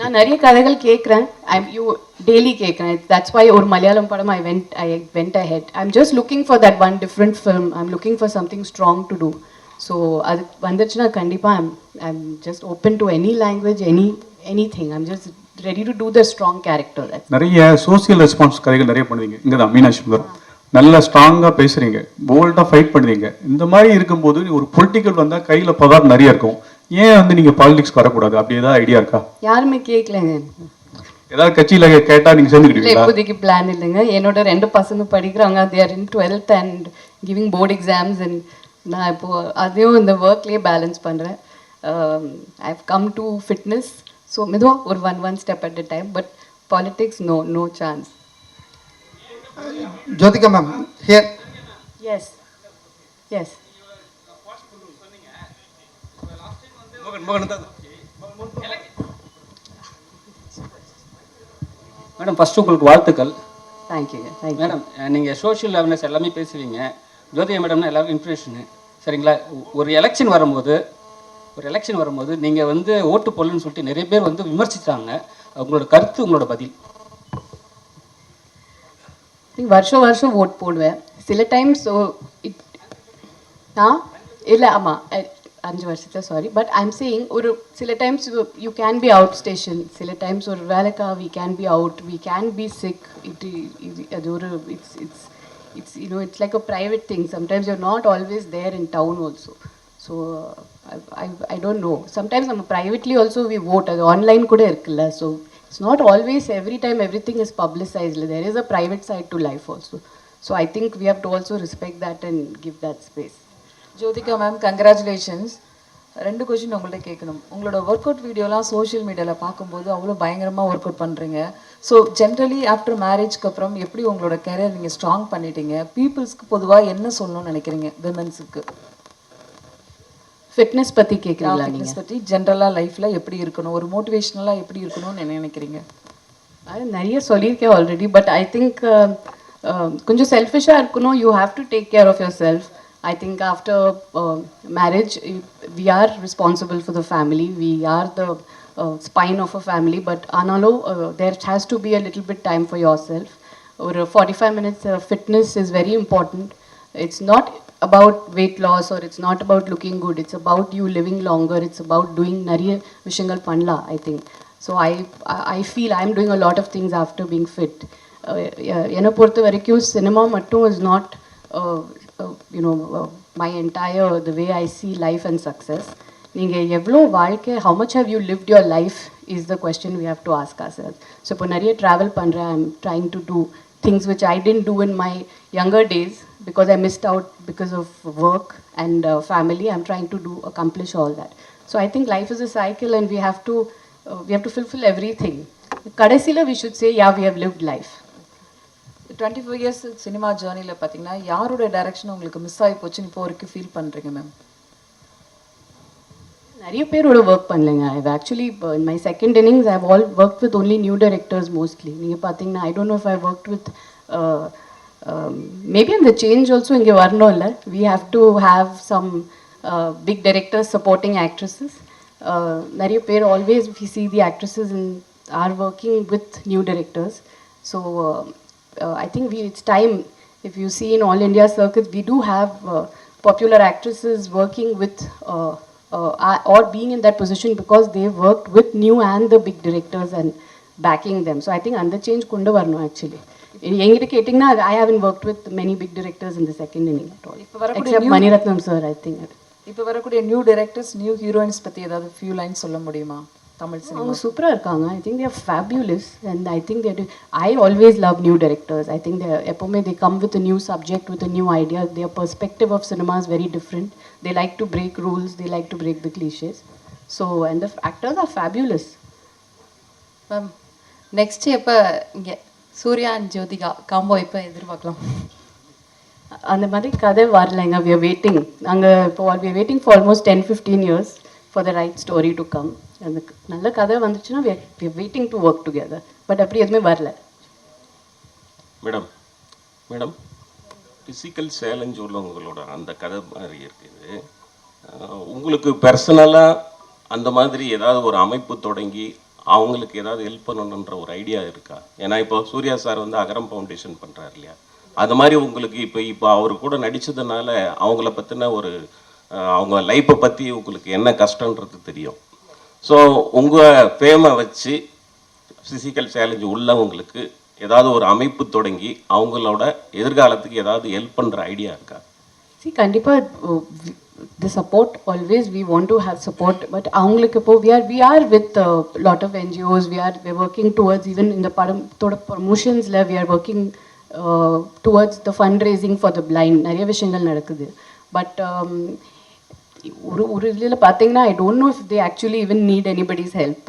நான் நிறைய கதைகள் கேட்குறேன் ஐ யூ டெய்லி கேட்குறேன் தட்ஸ் வை ஒரு மலையாளம் படம் I went I went I had I'm just looking for that one different film I'm looking for something strong to do so அது வந்துச்சுன்னா கண்டிப்பாக I'm I'm just open to any language any any thing I'm just ready to do the strong character நிறைய social response கதைகள் நிறைய பண்ணுவீங்க. இங்கே தான் மீனாட்சி சுந்தரம். நல்லா ஸ்ட்ராங்காக பேசுகிறீங்க போல்டாக ஃபைட் பண்ணுவீங்க. இந்த மாதிரி இருக்கும்போது ஒரு பொலிட்டிக்கல் வந்தால் கையில் பதார் நிறைய இருக்கும். ஏன் வந்து நீங்கள் பாலிடிக்ஸ் வரக்கூடாது? அப்படி ஏதாவது ஐடியா இருக்கா? யாருமே கேட்கலங்க ஏதாவது கட்சியில் கேட்டால் நீங்கள் இல்லை சேர்ந்துக்கிடுவீங்களா இப்போதைக்கு பிளான் இல்லைங்க. என்னோட ரெண்டு பசங்க படிக்கிறாங்க. They're in twelfth and giving board exams and நான் இப்போ அதையும் இந்த ஒர்க்லேயே பேலன்ஸ் பண்ணுறேன் I have come to fitness so மெதுவாக ஒரு one one step at a time but politics no no chance Jyothika ma'am here yes yes madam first உங்களுக்கு வாழ்த்துக்கள். தேங்க்யூங்க தேங்க்யூ மேடம் நீங்கள் சோஷியல் அவேர்னஸ் எல்லாமே பேசுவீங்க. ஜோதிகா மேடம்னா எல்லாருக்கும் இன்ஃபர்மேஷனு சரிங்களா? ஒரு எலெக்ஷன் வரும்போது ஒரு எலெக்ஷன் வரும்போது நீங்கள் வந்து ஓட்டு போடலன்னு சொல்லிட்டு நிறைய பேர் வந்து விமர்சித்தாங்க உங்களோட கருத்து உங்களோட பதில். நீ வருஷம் வருஷம் ஓட் போடுவேன். சில டைம்ஸ் இட் ஆ? இல்லை ஆமாம் அஞ்சு வருஷத்தில் சாரி பட் ஐம் சேயிங் ஒரு சில times you can be out station சில டைம்ஸ் ஒரு வேலைக்கா we can be out we can be sick it அது ஒரு it's it's it's you know it's like a private thing sometimes you're not always there in town also so I I don't know sometimes நம்ம privately also we vote. அது online கூட இருக்குல்ல. So it's not always every time every thing is publicised there is a private side to life also so I think we have to also respect that and give that space Jyothika ma'am congratulations ரெண்டு question உங்கள்ட்ட கேட்கணும். உங்களோட work out வீடியோலாம் social மீடியாவில் பார்க்கும்போது அவ்வளோ பயங்கரமாக work out பண்ணுறீங்க ஸோ ஜென்ரலி ஆஃப்டர் மேரேஜ்க்கு அப்புறம் எப்படி உங்களோட கெரியர் நீங்கள் ஸ்ட்ராங் பண்ணிட்டீங்க? பீப்புள்ஸ்க்கு பொதுவாக என்ன சொல்லணும்னு நினைக்கிறீங்க? விமன்ஸுக்கு ஃபிட்னஸ் பற்றி கேட்குறீங்களா ஃபிட்னஸ் பற்றி ஜென்ரலாக லைஃப்பில் எப்படி இருக்கணும்? ஒரு மோட்டிவேஷ்னலாக எப்படி இருக்கணும்னு என்ன நினைக்கிறீங்க? அது நிறைய சொல்லியிருக்கேன் ஆல்ரெடி பட் ஐ திங்க் கொஞ்சம் செல்ஃபிஷாக இருக்கணும். You have to take care of yourself I think after marriage we are responsible for the family we are the spine of a family but ஆனாலும் there has to be a little bit time for yourself ஒரு forty five minutes fitness is very important it's not about weight loss or it's not about looking good it's about you living longer it's about doing நிறைய விஷயங்கள் பண்ணலாம் i think so i i feel i'm doing a lot of things after being fit Uh, yeah, என்னை பொறுத்த வரைக்கும் cinema மட்டும் is not uh, uh, you know uh, my entire the way i see life and success நீங்கள் எவ்வளோ வாழ்க்கை how much have you lived your life is the question we have to ask ourselves so இப்போ நிறைய travel பண்ணுறேன் i'm trying to do things which I didn't do in my younger days because I missed out because of work and uh, family. I'm trying to do accomplish all that. So I think life is a cycle, and we have to uh, we have to fulfill everything. Kadasila, we should say, yeah, we have lived life. Twenty five years cinema ஜேர்னியில் பார்த்தீங்கன்னா யாரோட direction உங்களுக்கு miss ஆகி போச்சுன்னு இப்போ வரைக்கும் feel பண்ணுறீங்க ma'am நிறைய பேரோட work பண்ணலைங்க. I've actually in my second innings I've all work with only new directors mostly நீங்கள் பார்த்தீங்கன்னா I don't know if I work with maybe அந்த சேஞ்ச் ஆல்சோ இங்கே வரணும் இல்லை we have to have some big directors supporting actresses நிறைய பேர் always we see the actresses in are working with new directors so I think we it's time if you see in all India circuits, we do have uh, popular actresses working with uh, uh, are- or being in that position because they worked with new and the big directors and backing them. So I think under change kundu varno actually. எங்கிட்ட கேட்டிங்கன்னா I haven't work with many big directors இந்த second inning at all இப்ப வரக்கூடிய except new- Maniratnam sir I think இப்போ வரக்கூடிய new directors new heroines பற்றி ஏதாவது few line சொல்ல முடியுமா Tamil cinema. அவங்க சூப்பராக இருக்காங்க I think they're fabulous and I think they're I always love new directors. I think எப்போவுமே they come with new subject with new idea their perspective of cinema is very different they like to break rules they like to break the cliches so and the actors are fabulous ma'am next எப்போ இங்கே Surya and Jyothika combo எப்போ எதிர்பார்க்கலாம்? அந்த மாதிரி கதை வரலைங்க. We are waiting நாங்கள் இப்போ we are waiting for almost ten fifteen years for the right story to come அந்த நல்ல கதை வந்துச்சுன்னா we waiting to work together but அப்படி எதுவுமே வரல. மேடம் மேடம் ஃபிசிக்கல் சேலஞ்ச் உள்ளவங்களோட அந்த கதை மாதிரி இருக்குது. உங்களுக்கு பர்சனலாக அந்த மாதிரி ஏதாவது ஒரு அமைப்பு தொடங்கி அவங்களுக்கு ஏதாவது ஹெல்ப் பண்ணணுன்ற ஒரு ஐடியா இருக்கா? ஏன்னா இப்போ சூர்யா சார் வந்து அகரம் ஃபவுண்டேஷன் பண்ணுறாரு இல்லையா? அது மாதிரி உங்களுக்கு இப்போ இப்போ அவர் கூட நடித்ததுனால அவங்கள பற்றின ஒரு அவங்க லைஃப்பை பற்றி உங்களுக்கு என்ன கஷ்டன்றது தெரியும் ஸோ உங்கள் ஃபேமை வச்சு ஃபிசிக்கல் சேலஞ்சு உள்ளவங்களுக்கு ஏதாவது ஒரு அமைப்பு தொடங்கி அவங்களோட எதிர்காலத்துக்கு ஏதாவது ஹெல்ப் பண்ணுற ஐடியா இருக்கா சி கண்டிப்பாக the support always we want to have support but அவங்களுக்கு இப்போ we are we are with lot of NGOs we are we working towards even இந்த படத்தோட ப்ரொமோஷன்ஸில் we are working towards the fund raising for the blind நிறைய விஷயங்கள் நடக்குது but um, ஒரு ஒரு இதில் பார்த்தீங்கன்னா I don't know if they actually even need anybody's help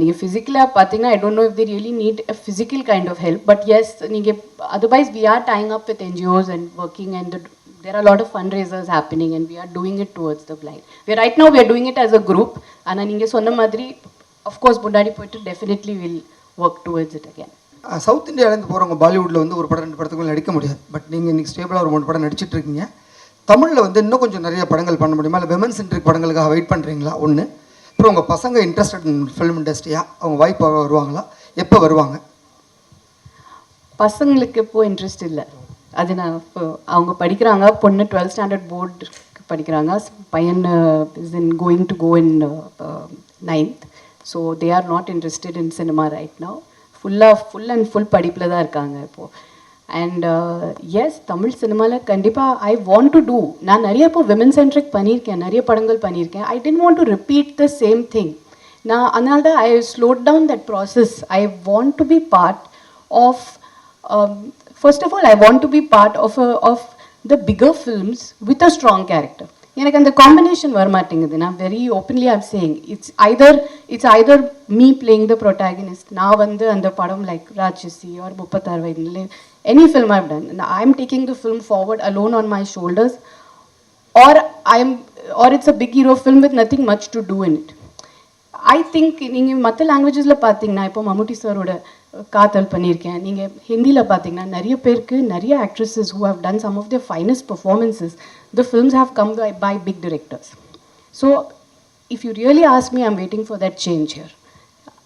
நீங்கள் ஃபிசிக்கலாக பார்த்தீங்கன்னா I don't know if they really need a physical kind of help but yes நீங்கள் otherwise we are tying up with NGOs and working and there are a lot of fundraisers happening and we are doing it towards the blind. We are, right now we are doing it as a group. ஆனால் நீங்கள் சொன்ன மாதிரி of course முன்னாடி போயிட்டு definitely will work towards it again south இந்தியாவிலேருந்து போகிறவங்க பாலிவுட்டில் வந்து ஒரு படம் ரெண்டு படத்துக்குள்ளே நடிக்க முடியாது. பட் நீங்கள் இன்றைக்கி ஸ்டேபிளாக ஒரு மூணு படம் நடிச்சிட்டு இருக்கீங்க. தமிழில் வந்து இன்னும் கொஞ்சம் நிறைய படங்கள் பண்ண முடியுமா? இல்லை விமன் சென்ட்ரிக் படங்களுக்காக வெயிட் பண்ணுறீங்களா ஒன்று அப்புறம் உங்கள் பசங்க இன்ட்ரெஸ்டட் இன் ஃபிலிம் இண்டஸ்ட்ரியா அவங்க வாய்ப்பு வருவாங்களா? எப்போ வருவாங்க? பசங்களுக்கு இப்போ இன்ட்ரெஸ்ட் இல்லை. அது நான் இப்போ அவங்க படிக்கிறாங்க. பொண்ணு டுவெல்த் ஸ்டாண்டர்ட் போர்டு படிக்கிறாங்க. பையன் is in going to go in ninth so they are not interested in cinema right now ஃபுல்லாக ஃபுல் அண்ட் ஃபுல் படிப்பில் தான் இருக்காங்க இப்போது அண்ட் எஸ் uh, தமிழ் சினிமாவில் கண்டிப்பாக ஐ வாண்ட் டு டூ நான் நிறைய இப்போ விமன் சென்ட்ரிக் பண்ணியிருக்கேன் நிறைய படங்கள் பண்ணியிருக்கேன். I tend want to repeat the same thing நான் அதனால தான் I slowed down that process I want to be part of first of all I want to be part of of the bigger films with a strong character எனக்கு அந்த combination வரமாட்டேங்குது. நான் very openly am saying it's either it's either me playing the protagonist நான் வந்து அந்த படம் like Raatchasi or முப்பத்தாறு வயதுல any film I've done I am taking the film forward alone on my shoulders or I'm or it's a big hero film with nothing much to do in it. I think நீங்கள் மற்ற லாங்குவேஜஸில் பார்த்தீங்கன்னா இப்போ மம்முட்டி சாரோட காத்தல் பண்ணியிருக்கேன் நீங்கள் ஹிந்தியில் பார்த்தீங்கன்னா நிறைய பேருக்கு நிறைய actresses who have done some of the finest performances the films have come by by big directors so if you really ask me I'm waiting for that change here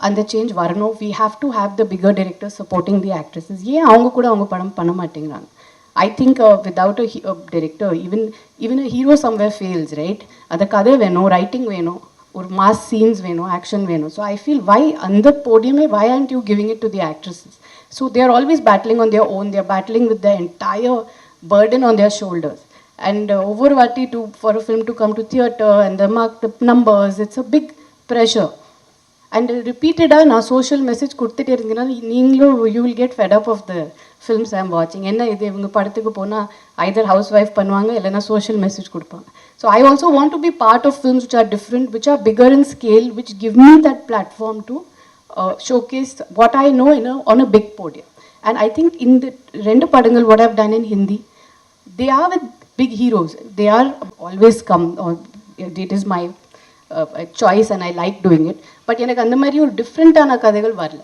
அந்த சேஞ்ச் வரணும். We have to have the bigger director supporting the actresses ஏன் அவங்க கூட அவங்க படம் பண்ண மாட்டேங்கிறாங்க? I think without a director even even a hero somewhere fails right அந்த கதை வேணும் ரைட்டிங் வேணும் ஒரு மாஸ் சீன்ஸ் வேணும் ஆக்ஷன் வேணும். ஸோ ஐ ஃபீல் வை அந்த போடியமே why and you giving it to the actresses so they are always battling on their own they're battling with the entire burden on their shoulders. And uh, ஒவ்வொரு வாட்டி to for a film to come to theatre and the mark the numbers, it's a big pressure. And ரிப்பீட்டடாக நான் social message கொடுத்துட்டே இருந்தீங்கன்னா நீங்களும் you will get fed up of the films I'm வாட்சிங் என்ன இது? இவங்க படத்துக்கு போனால் ஐதர் ஹவுஸ் ஒய்ஃப் பண்ணுவாங்க இல்லைனா சோஷியல் மெசேஜ் கொடுப்பாங்க. So I also want to be part of films which are different which are bigger in scale which give me that platform to showcase what I know in on a big podium and I think இந்த ரெண்டு படங்கள் what have done in Hindi they are with big heroes they are always come it is my choice and I like doing it. But எனக்கு அந்த மாதிரி ஒரு டிஃப்ரெண்ட்டான கதைகள் வரல